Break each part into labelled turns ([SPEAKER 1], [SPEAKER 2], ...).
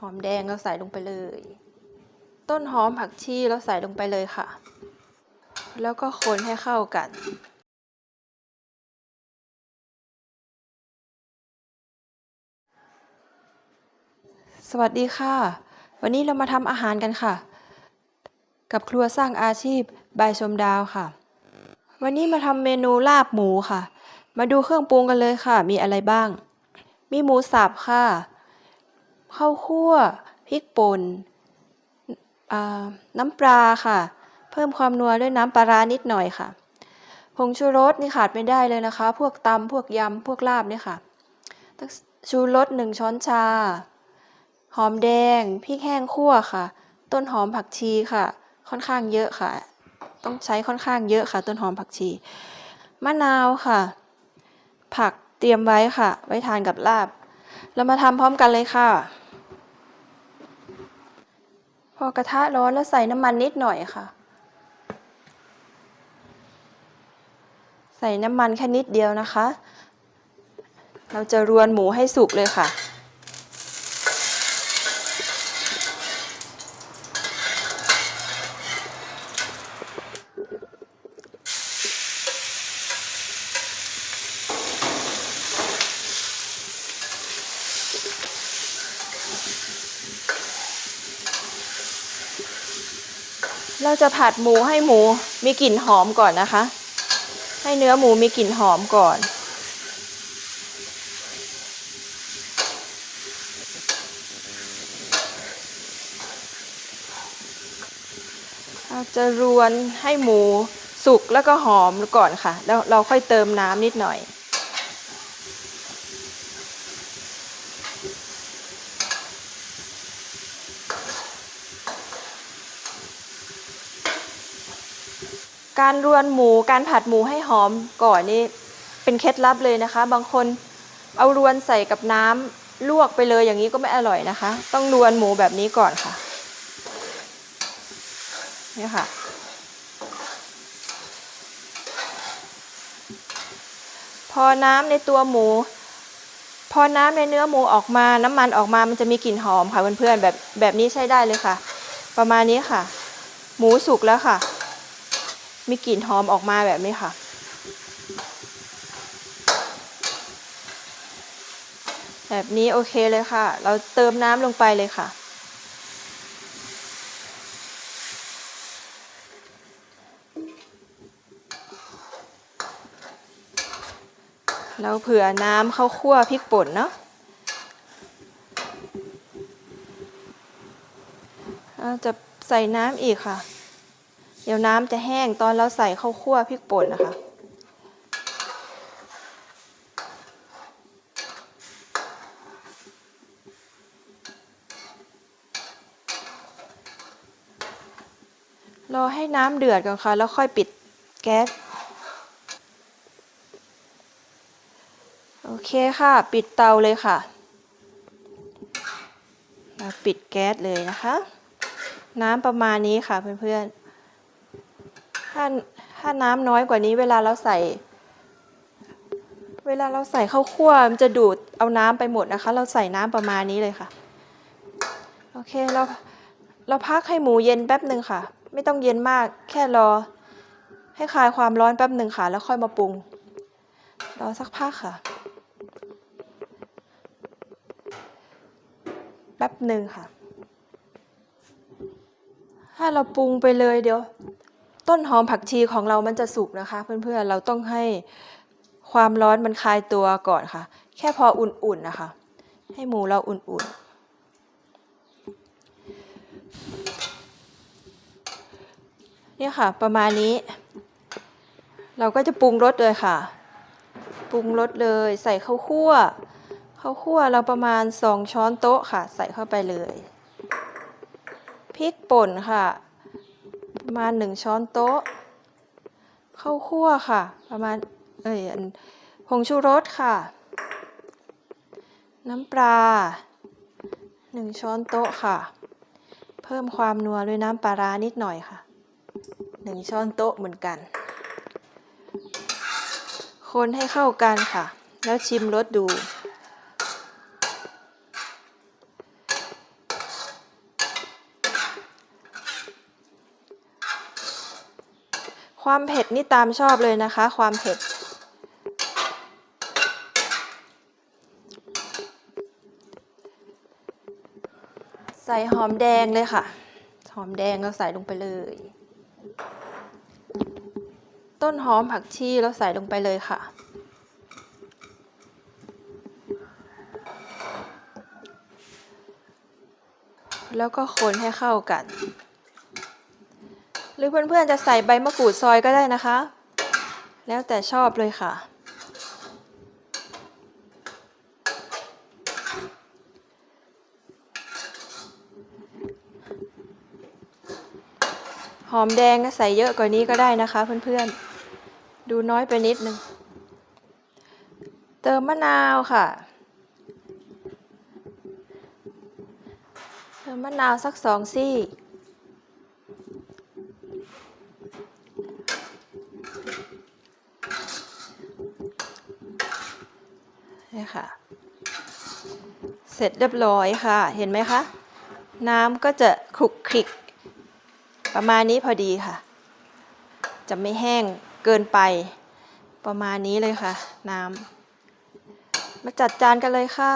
[SPEAKER 1] หอมแดงเราใส่ลงไปเลย ต้นหอมผักชีเราใส่ลงไปเลยค่ะ แล้วก็คนให้เข้ากันสวัสดีค่ะ วันนี้เรามาทำอาหารกันค่ะ กับครัวสร้างอาชีพบายชมดาวค่ะ วันนี้มาทำเมนูลาบหมูค่ะ มาดูเครื่องปรุงกันเลยค่ะ มีอะไรบ้าง มีหมูสับค่ะ ข้าวคั่วพริกป่นน้ำปลาค่ะ เพิ่มความนัวด้วยน้ำปลาร้านิดหน่อยค่ะผงชูรสนี่ขาดไม่ได้เลยนะคะ พวกตำพวกยำพวกลาบเนี่ยค่ะชูรสหนึ่งช้อนชา หอมแดงพริกแห้งคั่วค่ะ ต้นหอมผักชีค่ะ ค่อนข้างเยอะค่ะ ต้องใช้ค่อนข้างเยอะค่ะ ต้นหอมผักชี มะนาวค่ะ ผักเตรียมไว้ค่ะ ไว้ทานกับลาบ เรามาทำพร้อมกันเลยค่ะ พอกระทะร้อนแล้วใส่น้ำมันนิดหน่อยค่ะ ใส่น้ำมันแค่นิดเดียวนะคะ เราจะรวนหมูให้สุกเลยค่ะ เราจะผัดหมูให้หมูมีกลิ่นหอมก่อนนะคะ ให้เนื้อหมูมีกลิ่นหอมก่อน เราจะรวนให้หมูสุกแล้วก็หอมก่อนค่ะ แล้วเราค่อยเติมน้ำนิดหน่อย การรวนหมูการผัดหมูให้หอมก่อนนี่เป็นเคล็ดลับเลยนะคะ บางคนเอารวนใส่กับน้ำลวกไปเลยอย่างนี้ก็ไม่อร่อยนะคะ ต้องรวนหมูแบบนี้ก่อนค่ะนี่ค่ะ พอน้ำในตัวหมู พอน้ำในเนื้อหมูออกมาน้ำมันออกมามันจะมีกลิ่นหอมค่ะเพื่อนๆแบบแบบนี้ใช้ได้เลยค่ะ ประมาณนี้ค่ะ หมูสุกแล้วค่ะ มีกลิ่นหอมออกมาแบบนี้ค่ะ แบบนี้โอเคเลยค่ะ เราเติมน้ำลงไปเลยค่ะ เราเผื่อน้ำเข้าคั่วพริกป่นเนาะเราจะใส่น้ำอีกค่ะ เดี๋ยวน้ำจะแห้งตอนเราใส่ข้าวคั่วพริกป่นนะคะ รอให้น้ำเดือดก่อนค่ะ แล้วค่อยปิดแก๊ส โอเคค่ะ ปิดเตาเลยค่ะเราปิดแก๊สเลยนะคะ น้ำประมาณนี้ค่ะเพื่อนๆ ถ้าถ้าน้ำน้อยกว่านี้เวลาเราใส่ เวลาเราใส่ข้าวคั่วมันจะดูดเอาน้ำไปหมดนะคะ เราใส่น้ำประมาณนี้เลยค่ะ โอเคเราเราพักให้หมูเย็นแป๊บหนึ่งค่ะ ไม่ต้องเย็นมากแค่รอ ให้คลายความร้อนแป๊บหนึ่งค่ะ แล้วค่อยมาปรุงรอสักพักค่ะ แป๊บหนึ่งค่ะ ถ้าเราปรุงไปเลยเดี๋ยว ต้นหอมผักชีของเรามันจะสุกนะคะ เพื่อนๆเราต้องให้ความร้อนมันคลายตัวก่อนค่ะ แค่พออุ่นๆนะคะ ให้หมูเราอุ่นๆเนี่ยค่ะ ประมาณนี้ เราก็จะปรุงรสเลยค่ะ ปรุงรสเลยใส่ข้าวคั่วข้าวคั่วเราประมาณสองช้อนโต๊ะค่ะ ใส่เข้าไปเลยพริกป่นค่ะ ประมาณหนึ่งช้อนโต๊ะ ข้าวคั่วค่ะ ประมาณเอ้ยผงชูรสค่ะ น้ำปลาหนึ่งช้อนโต๊ะค่ะ เพิ่มความนัวด้วยน้ำปลาร้านิดหน่อยค่ะหนึ่งช้อนโต๊ะเหมือนกัน คนให้เข้ากันค่ะ แล้วชิมรสดู ความเผ็ดนี่ตามชอบเลยนะคะ ความเผ็ด ใส่หอมแดงเลยค่ะ หอมแดงเราใส่ลงไปเลย ต้นหอมผักชีเราใส่ลงไปเลยค่ะแล้วก็คนให้เข้ากัน หรือเพื่อนๆจะใส่ใบมะกรูดซอยก็ได้นะคะ แล้วแต่ชอบเลยค่ะ หอมแดงก็ใส่เยอะกว่านี้ก็ได้นะคะเพื่อนๆ ดูน้อยไปนิดนึง เติมมะนาวค่ะ เติมมะนาวสักสองซี่ นี่ค่ะ เสร็จเรียบร้อยค่ะ เห็นไหมคะ น้ำก็จะคลุกคลิก ประมาณนี้พอดีค่ะ จะไม่แห้งเกินไป ประมาณนี้เลยค่ะ น้ำมาจัดจานกันเลยค่ะ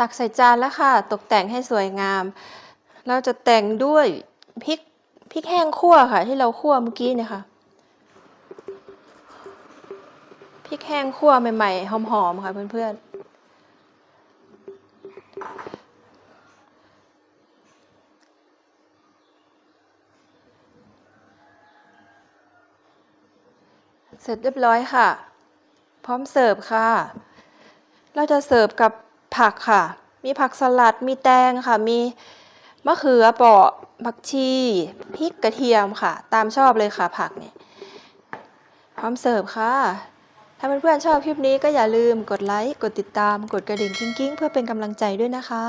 [SPEAKER 1] ตักใส่จานแล้วค่ะ ตกแต่งให้สวยงาม เราจะแต่งด้วยพริกพริกแห้งคั่วค่ะ ที่เราคั่วเมื่อกี้เนี่ยค่ะพริกแห้งคั่วใหม่ๆหอมๆค่ะเพื่อนๆ เสร็จเรียบร้อยค่ะ พร้อมเสิร์ฟค่ะ เราจะเสิร์ฟกับ ผักค่ะ มีผักสลัด มีแตงค่ะ มีมะเขือเปราะผักชีพริกกระเทียมค่ะ ตามชอบเลยค่ะ ผักเนี่ยพร้อมเสิร์ฟค่ะ ถ้าเพื่อนๆชอบคลิปนี้ก็อย่าลืมกดไลค์ กดติดตาม กดกระดิ่งกิ้งๆ เพื่อเป็นกำลังใจด้วยนะคะ